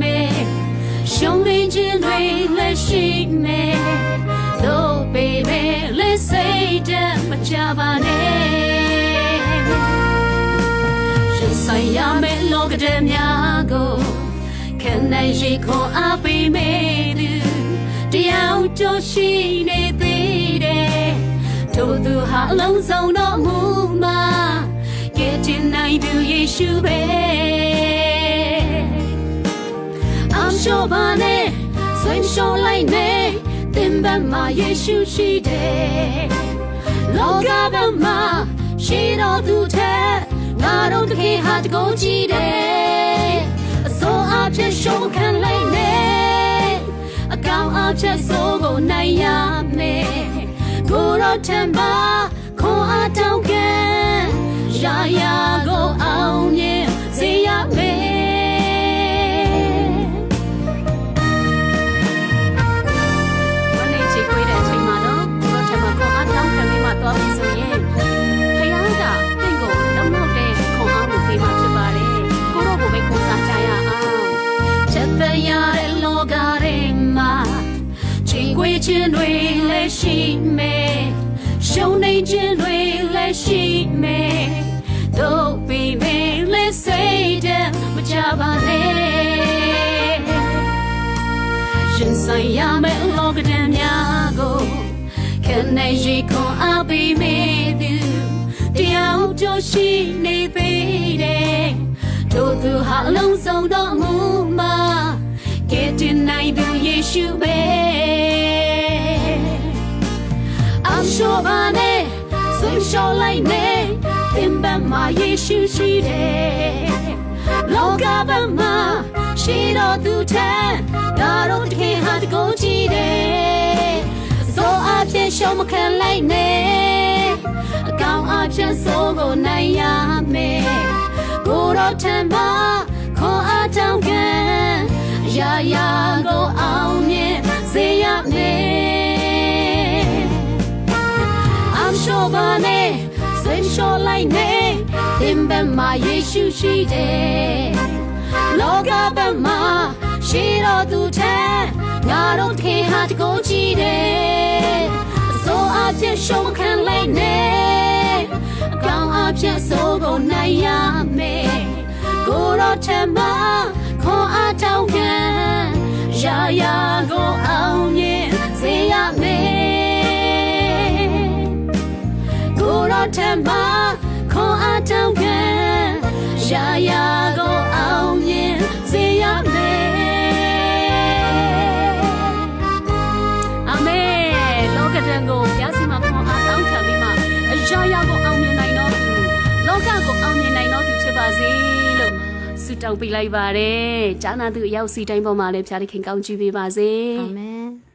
မယ်ရှုံးနေခြင်းတွေလည်းရှိမယ် Oh baby let's say that မကြပါနဲ့ရှင်ဆိုင်ရမယ်လောကတဲ့များကိုခံနိုင်ရှိခေါ်အားပေးမယ်သူတရားတို့ရှိနေသေးတယ်တို့သူဟာအလုံးစုံတော်မူမှာ Get in night to you ပဲ ယေရှုပဲ I'm sure ဘာနဲ့ဆွေးရှော်လိုက်နေသင်ဘက်မှာယေရှုရှိတယ်လောကဘက်မှာရှိတော်သူတဲ့ငါတို့တခင်ဟာတကုန်းကြည့်တယ်အစိုးအဖြစ်ရှုံးခံလိုက်နေအကောင်အဖြစ်စိုးကိုနိုင်ရမယ်ကိုရောထံပါခွန်အားတောင်းကန်ရာရာ ချေခွေးခြင်းတွေလည်းရှိမယ်ရှုံနေခြင်းတွေလည်းရှိမယ်တို့ပြီးမင်းလည်းစိတ်တဲ့မကြပါနဲ့ရှင်ဆိုင်ရမယ့်လောကဒဏ်များကိုခဏရှိခွန်အားပေးမိသူတရားကြိုးရှိနေသေးတယ်တို့သူဟာအလုံးစုံတော်မူမှာကဲတင်နိုင်သူ ဆွေးရှော်လိုက်နေသင်ဘက်မှာယေရှုရှိတယ်လောကဘက်မှာရှိတော်သူတဲ့ငါတို့တခင်ဟာတကုန်းကြည့်တယ်အစိုးအဖြစ်ရှုံးမခံလိုက်နဲ့အကောင်အဖြစ်စိုးကိုနိုင်ရမယ်ကိုတော်ထံမှာခွန်အားတောင်းခံအရာရာ I'm sure ဘာနဲ့စိတ်လျှော်လိုက်နေသင်ဘက်မှာယေရှုရှိတယ်လောကဘက်မှာရှိတော်သူတဲ့ငါတို့သခင်ဟာတကိုးကြည့်တယ်အစိုးအဖြစ်ရှုံးခံလိုက်နေအကောင်အဖြစ်စိုးကိုနိုင်ရမယ်ကိုတော်ထံမှာခွန်အားတောင်းခံရာရာကိုအောင်မြင်စေရမယ် ကိုရောထမခွန်အားတောင်းခံရာရာကိုအောင်မြင်စေရမယ်အာမင်လောကဒဏ်ကိုဘုရားစီမခွန်အားတောင်းခံပြီးမှအရာရာကိုအောင်မြင်နိုင်တော့သူလောကကိုအောင်မြင်နိုင်တော့သူဖြစ်ပါစေလို့ဆုတောင်းပေးလိုက်ပါတယ်။ဂျာနာသူအရောက်စီတိုင်းပေါ်မှာလည်းဘုရားသခင်ကောင်းချီးပေးပါစေ။အာမင်